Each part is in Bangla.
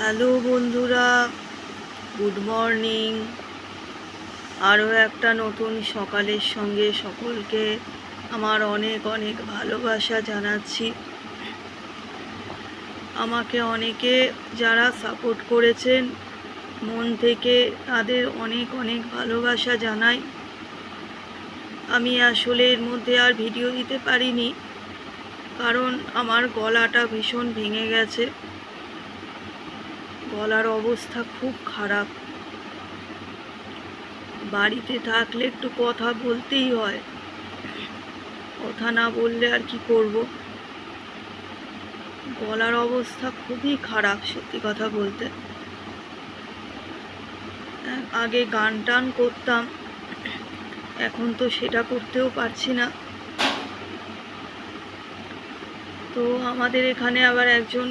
হ্যালো বন্ধুরা, গুড মর্নিং। আরও একটা নতুন সকালের সঙ্গে সকলকে আমার অনেক অনেক ভালোবাসা জানাচ্ছি। আমাকে অনেকে যারা সাপোর্ট করেছেন, মন থেকে তাদের অনেক অনেক ভালোবাসা জানাই। আমি আসলে এর মধ্যে আর ভিডিও দিতে পারিনি, কারণ আমার গলাটা ভীষণ ভেঙে গেছে। গলার অবস্থা খুব খারাপ। বাড়িতে থাকলে একটু কথা বলতেই হয়। কথা না বললে আর কি করব? গলার অবস্থা খুবই খারাপ সত্যি কথা বলতে। আগে গান টান করতাম, এখন তো সেটা করতেও পারছি না। তো আমাদের এখানে আবার একজন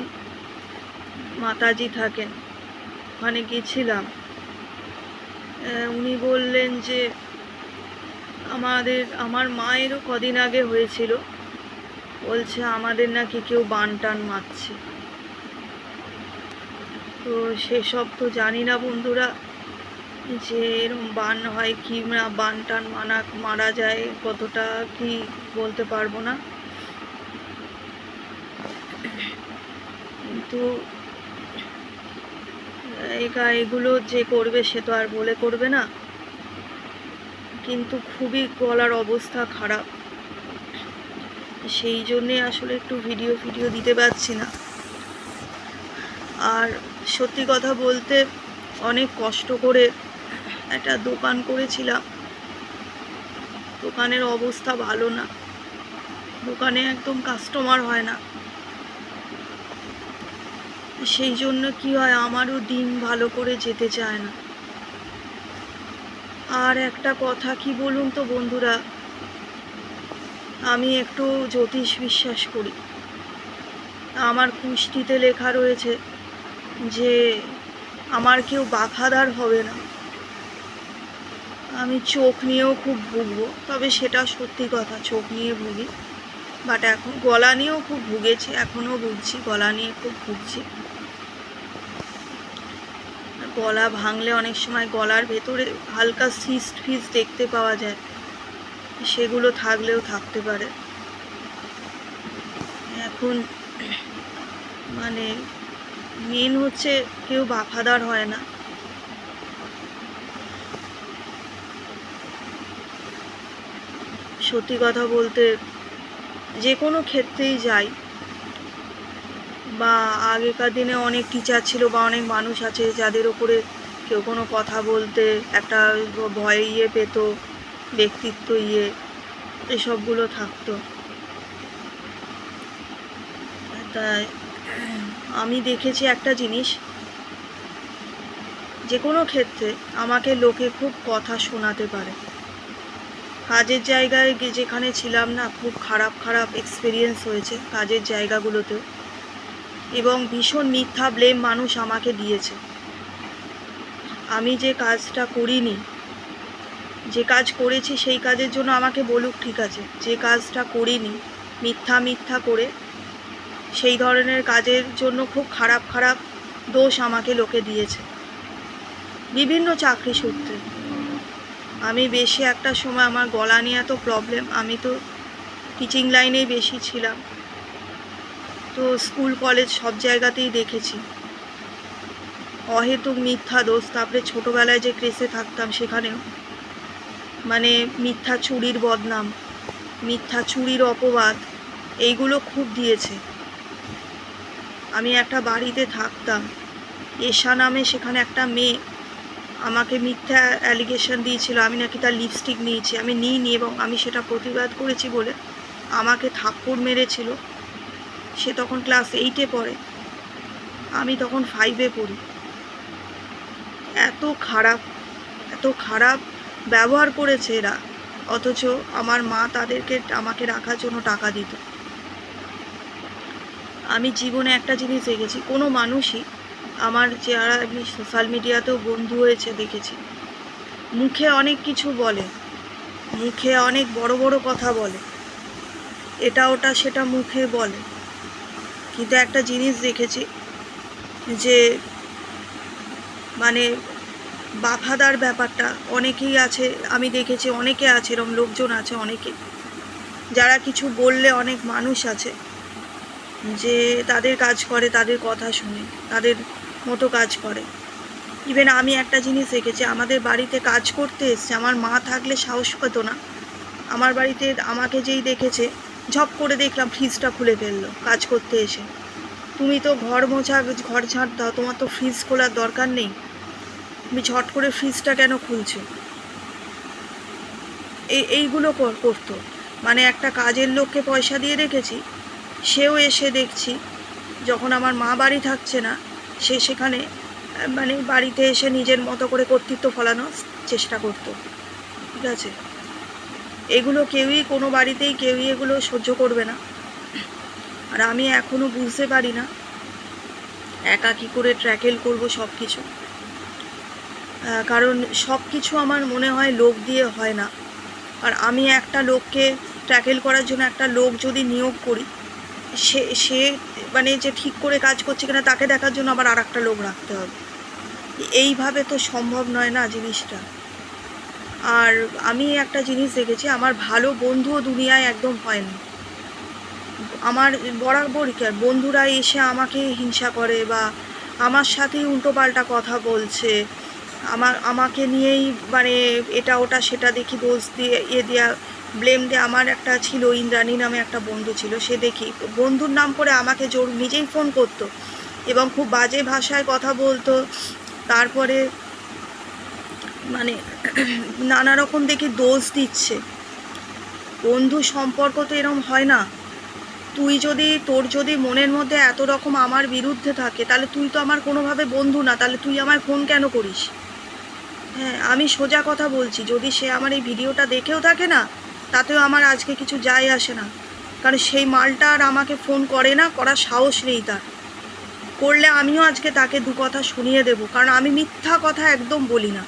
মাতাজি থাকেন। ওখানে গেছিলাম। উনি বললেন যে, আমাদের, আমার মায়েরও কদিন আগে হয়েছিল। বলছে, আমাদের নাকি কেউ বান টান মারছে। তো সেসব তো জানি না বন্ধুরা, যে এরম বান হয় কি না বান টান মানা, মারা যায় কতটা কি বলতে পারব না। কিন্তু এগুলো যে করবে সে তো আর বলে করবে না। কিন্তু খুবই গলার অবস্থা খারাপ। সেই জন্যে আসলে একটু ভিডিও ভিডিও দিতে পারছি না। আর সত্যি কথা বলতে অনেক কষ্ট করে একটা দোকান করেছিলাম। দোকানের অবস্থা ভালো না। দোকানে একদম কাস্টমার হয় না। সেই জন্য কি হয়, আমারও দিন ভালো করে যেতে চায় না। আর একটা কথা কি বলুন তো বন্ধুরা? আমি একটু জ্যোতিষ বিশ্বাস করি। আমার কুষ্টিতে লেখা রয়েছে যে, আমার কেউ বাখাদার হবে না। আমি চোখ নিয়েও খুব ভুগবো, তবে সেটা সত্যি কথা, চোখ নিয়ে ভুগি। বাট এখন গলা নিয়েও খুব ভুগেছি, এখনও ভুগছি, গলা নিয়ে খুব ভুগছি। গলা ভাঙলে অনেক সময় গলার ভেতরে হালকা সিস্ট ফিস দেখতে পাওয়া যায়। সেগুলো থাকলেও থাকতে পারে। এখন মানে মেন হচ্ছে কেউ বাফাদার হয় না। সত্যি কথা বলতে যে কোনো ক্ষেত্রেই যাই বা আগেকার দিনে অনেক টিচার ছিল বা অনেক মানুষ আছে যাদের ওপরে কেউ কোনো কথা বলতে, একটা ভয় ইয়ে পেত, ব্যক্তিত্ব ইয়ে এসবগুলো থাকতো। তাই আমি দেখেছি একটা জিনিস যে কোনো ক্ষেত্রে আমাকে লোকে খুব কথা শোনাতে পারে। কাজের জায়গায় যেখানে ছিলাম না, খুব খারাপ খারাপ এক্সপিরিয়েন্স হয়েছে কাজের জায়গাগুলোতেও। এবং ভীষণ মিথ্যা ব্লেম মানুষ আমাকে দিয়েছে। আমি যে কাজটা করিনি, যে কাজ করেছি সেই কাজের জন্য আমাকে বলুক ঠিক আছে, যে কাজটা করিনি, মিথ্যা মিথ্যা করে সেই ধরনের কাজের জন্য খুব খারাপ খারাপ দোষ আমাকে লোকে দিয়েছে। বিভিন্ন চাকরি সূত্রে। আমি বেশি একটা সময় আমার গলা নিয়ে এত প্রবলেম আমি তো টিচিং লাইনেই বেশি ছিলাম। তো স্কুল, কলেজ সব জায়গাতেই দেখেছি। অহেতুক মিথ্যা দোষ। তারপরে ছোটোবেলায় যে ক্রেসে থাকতাম সেখানেও। মানে মিথ্যা চুরির বদনাম, মিথ্যা চুরির অপবাদ, এইগুলো খুব দিয়েছে। আমি একটা বাড়িতে থাকতাম। এশা নামে সেখানে একটা মেয়ে আমাকে মিথ্যা অ্যালিগেশন দিয়েছিল। আমি নাকি তার লিপস্টিক নিয়েছি। আমি নিইনি এবং আমি সেটা প্রতিবাদ করেছি বলে আমাকে থাপ্পড় মেরেছিল। সে তখন ক্লাস এইটে পড়ে। আমি তখন ফাইভে পড়ি। এত খারাপ এত খারাপ ব্যবহার করেছে এরা। অথচ আমার মা তাদেরকে, আমাকে রাখার জন্য টাকা দিত। আমি জীবনে একটা জিনিস দেখেছি, কোনো মানুষই আমার যারা আমি সোশ্যাল মিডিয়াতেও বন্ধু হয়েছে দেখেছি। মুখে অনেক কিছু বলে, মুখে অনেক বড় বড় কথা বলে। এটা ওটা সেটা মুখে বলে। কিন্তু একটা জিনিস দেখেছি যে মানে বাফাদার ব্যাপারটা অনেকেই আছে, আমি দেখেছি অনেকে আছে এরকম লোকজন আছে অনেকে, যারা কিছু বললে অনেক মানুষ আছে যে তাদের কাজ করে, তাদের কথা শুনে, তাদের মতো কাজ করে। ইভেন আমি একটা জিনিস দেখেছি, আমাদের বাড়িতে কাজ করতে এসছে, আমার মা থাকলে সাহস পেতো না। আমার বাড়িতে আমাকে যেই দেখেছে ঝপ করে দেখলাম ফ্রিজটা খুলে ফেলল, কাজ করতে এসে। তুমি তো ঘর মোছা, ঘর ঝাঁট দাও, তোমার তো ফ্রিজ খোলার দরকার নেই। তুমি ঝট করে ফ্রিজটা কেন খুলছো? এই এইগুলো কর- করতো। মানে একটা কাজের লোককে পয়সা দিয়ে রেখেছি, সেও এসে দেখছি, যখন আমার মা বাড়ি থাকছে না, সে সেখানে মানে বাড়িতে এসে নিজের মতো করে কর্তৃত্ব ফলানোর চেষ্টা করতো। ঠিক আছে? এগুলো কেউই কোনো বাড়িতেই কেউই এগুলো সহ্য করবে না। আর আমি এখনও বুঝতে পারি না একা কী করে ট্র্যাকেল করব সব কিছু কারণ সব কিছু আমার মনে হয় লোক দিয়ে হয় না। আর আমি একটা লোককে ট্র্যাকেল করার জন্য একটা লোক যদি নিয়োগ করি, সে সে মানে যে ঠিক করে কাজ করছে কিনা তাকে দেখার জন্য আবার আর একটা লোক রাখতে হবে। এইভাবে তো সম্ভব নয় না জিনিসটা। আর আমি একটা জিনিস দেখেছি, আমার ভালো বন্ধুও দুনিয়ায় একদম হয় না। আমার বরাবরই বন্ধুরা এসে আমাকে হিংসা করে বা আমার সাথেই উল্টোপাল্টা কথা বলছে, আমার, আমাকে নিয়েই মানে এটা ওটা সেটা দেখি দোষ দিয়ে ইয়ে দেওয়া ব্লেম দিয়ে আমার একটা ছিল ইন্দ্রাণী নামে একটা বন্ধু ছিল, সে দেখি, বন্ধুর নাম করে আমাকে জোর নিজেই ফোন করতো এবং খুব বাজে ভাষায় কথা বলতো। তারপরে মানে নানা রকম দেখি দোষ দিচ্ছে। বন্ধু সম্পর্ক তো এরম হয় না। তুই যদি, তোর যদি মনের মধ্যে এত রকম আমার বিরুদ্ধে থাকে, তাহলে তুই তো আমার কোনোভাবে বন্ধু না, তাহলে তুই আমায় ফোন কেন করিস? হ্যাঁ আমি সোজা কথা বলছি, যদি সে আমার এই ভিডিওটা দেখেও থাকে না, তাতেও আমার আজকে কিছু যায় আসে না। কারণ সেই মালটা আর আমাকে ফোন করে না, করার সাহস নেই তার। করলে আমিও আজকে তাকে দু কথা শুনিয়ে দেবো, কারণ আমি মিথ্যা কথা একদম বলি না।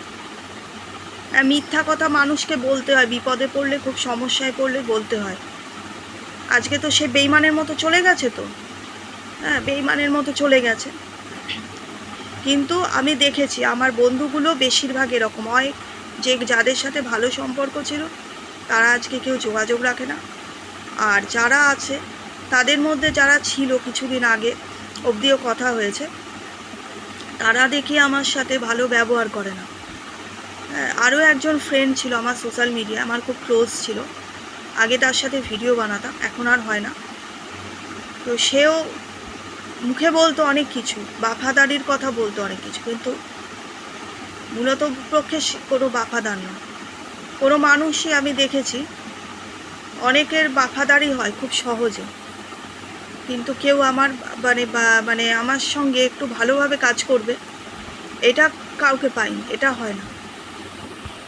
মিথ্যা কথা মানুষকে বলতে হয় বিপদে পড়লে খুব সমস্যায় পড়লে বলতে হয়। আজকে তো সে বেইমানের মতো চলে গেছে তো। হ্যাঁ বেইমানের মতো চলে গেছে। কিন্তু আমি দেখেছি আমার বন্ধুগুলো বেশিরভাগ এরকম। হয় যে যাদের সাথে ভালো সম্পর্ক ছিল তারা আজকে কেউ যোগাযোগ রাখে না। আর যারা আছে তাদের মধ্যে যারা ছিল কিছুদিন আগে অবধিও কথা হয়েছে তারা দেখি আমার সাথে ভালো ব্যবহার করে না। হ্যাঁ, আরও একজন ফ্রেন্ড ছিল আমার সোশ্যাল মিডিয়া আমার খুব ক্লোজ ছিল। আগে তার সাথে ভিডিও বানাতাম, এখন আর হয় না। তো সেও মুখে বলতো অনেক কিছু, বাফাদারির কথা বলতো অনেক কিছু, কিন্তু মূলত পক্ষে কোনো বাফাদার নয় কোনো মানুষই আমি দেখেছি, অনেকের বাফাদারি হয় খুব সহজে। কিন্তু কেউ আমার মানে মানে আমার সঙ্গে একটু ভালোভাবে কাজ করবে, এটা কাউকে পাইনি, এটা হয় না।